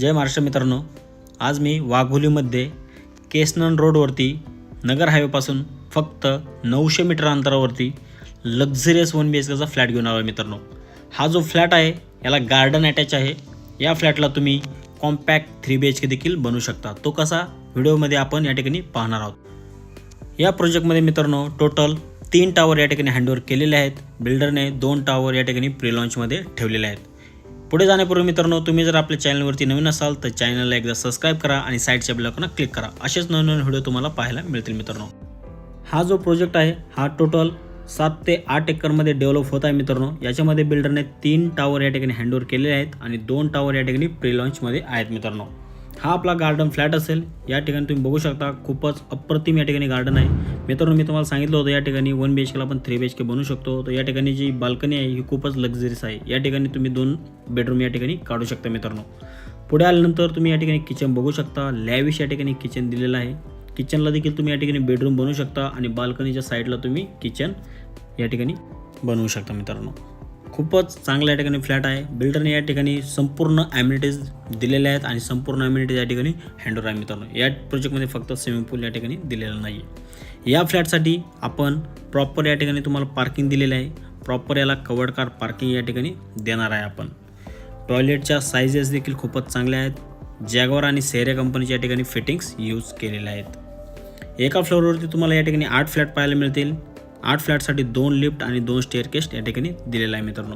जय महाराष्ट्र मित्रांनो. आज मी वाघोलीमध्ये केसनन रोडवरती नगर हायवेपासून फक्त नऊशे मीटर अंतरावरती लक्झरियस वन बी एच केचा फ्लॅट घेऊन आलो आहे मित्रांनो. हा जो फ्लॅट आहे याला गार्डन अटॅच आहे. या फ्लॅटला तुम्ही compact three B H K देखील बनवू शकता. तो कसा? व्हिडिओमध्ये आपण या ठिकाणी पाहणार आहोत. या प्रोजेक्टमध्ये मित्रांनो टोटल तीन टावर या ठिकाणी हँडओव्हर केलेले आहेत. बिल्डरने दोन टावर या ठिकाणी प्री लॉन्चमध्ये ठेवलेले आहेत. पुढे जाण्यापूर्वी मित्रांनो तुम्ही जर आपल्या चॅनलवरती नवीन असाल तर चॅनलला एकदा सबस्क्राईब करा आणि साईडच्या ब्लॉकना क्लिक करा. असेच नवीन व्हिडिओ तुम्हाला पाहायला मिळतील मित्रांनो. हा जो प्रोजेक्ट आहे हा टोटल सात ते आठ एकरमध्ये डेव्हलप होत आहे मित्रांनो. याच्यामध्ये बिल्डरने तीन टावर या ठिकाणी हँडओव्हर केलेले आहेत आणि दोन टावर या ठिकाणी प्री लॉन्चमध्ये आहेत मित्रांनो. हा आपला गार्डन फ्लॅट असेल या ठिकाणी तुम्ही बघू शकता खूपच अप्रतिम या ठिकाणी गार्डन आहे मित्रांनो मी तुम्हाला सांगितलं होतं या ठिकाणी वन बी एच केला आपण थ्री बी एच के बनवू शकतो तर या ठिकाणी जी बाल्कनी आहे ही खूपच लक्झरीस आहे या ठिकाणी तुम्ही दोन बेडरूम या ठिकाणी काढू शकता मित्रांनो पुढे आल्यानंतर तुम्ही या ठिकाणी किचन बघू शकता लॅविश या ठिकाणी किचन दिलेलं आहे किचनला देखील तुम्ही या ठिकाणी बेडरूम बनवू शकता आणि बाल्कनीच्या साईडला तुम्ही किचन या ठिकाणी बनवू शकता मित्रांनो खूपच चांगल्या ठिकाणी फ्लॅट आहे. बिल्डरने या ठिकाणी संपूर्ण ॲम्युनिटीज दिलेल्या आहेत आणि संपूर्ण ॲम्युनिटीज या ठिकाणी हँडओवर आहे मित्रांनो. या प्रोजेक्टमध्ये फक्त स्विमिंग पूल या ठिकाणी दिलेलं नाही आहे या फ्लॅटसाठी आपण प्रॉपर या ठिकाणी तुम्हाला पार्किंग दिलेलं आहे. प्रॉपर याला कवर्ड कार पार्किंग या ठिकाणी देणार आहे आपण. टॉयलेटच्या साईजेस देखील खूपच चांगल्या आहेत. जॅगवर आणि सेरे कंपनीच्या या ठिकाणी फिटिंग्स यूज केलेल्या आहेत. एका फ्लोअरवरती तुम्हाला या ठिकाणी आठ फ्लॅट पाहायला मिळतील. आठ फ्लॅटसाठी दोन लिफ्ट आणि दोन स्टेअरकेस्ट या ठिकाणी दिलेला आहे मित्रांनो.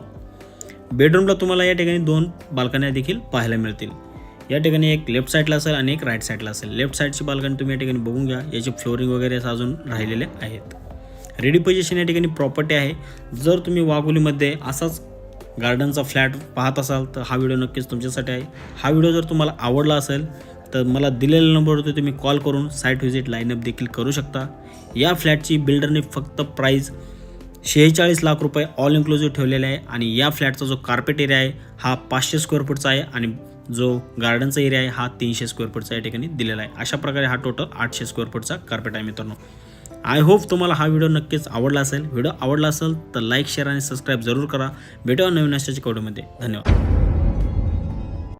बेडरूमला तुम्हाला या ठिकाणी दोन बाल्कन्या देखील पाहायला मिळतील. या ठिकाणी एक लेफ्ट साईडला असेल आणि एक राईट साईडला असेल. लेफ्ट साईडची बाल्कनी तुम्ही या ठिकाणी बघून घ्या. याचे फ्लोरिंग वगैरे असं अजून राहिलेले आहेत. रेडी पोझिशन या ठिकाणी प्रॉपर्टी आहे. जर तुम्ही वाघोलीमध्ये असाच गार्डनचा फ्लॅट पाहत असाल तर हा व्हिडिओ नक्कीच तुमच्यासाठी आहे. हा व्हिडिओ जर तुम्हाला आवडला असेल तर मला दिलेल्या नंबरवरती तुम्ही कॉल करून साईट व्हिजिट लाईनअप देखील करू शकता. या फ्लॅटची बिल्डरने फक्त प्राईज शेहेचाळीस लाख रुपये ऑल इन्क्लुझिव्ह ठेवलेला आहे आणि या फ्लॅटचा जो कार्पेट एरिया आहे हा पाचशे स्क्वेअर फूटचा आहे आणि जो गार्डनचा एरिया आहे हा तीनशे स्क्वेअर फूटचा या ठिकाणी दिलेला आहे. अशा प्रकारे हा टोटल आठशे स्क्वेअर फूटचा कार्पेट आहे मित्रांनो. आय होप तुम्हाला हा व्हिडिओ नक्कीच आवडला असेल. व्हिडिओ आवडला असेल तर लाईक शेअर आणि सबस्क्राईब जरूर करा. भेटूया नवीन अशाच्या कवडीमध्ये धन्यवाद.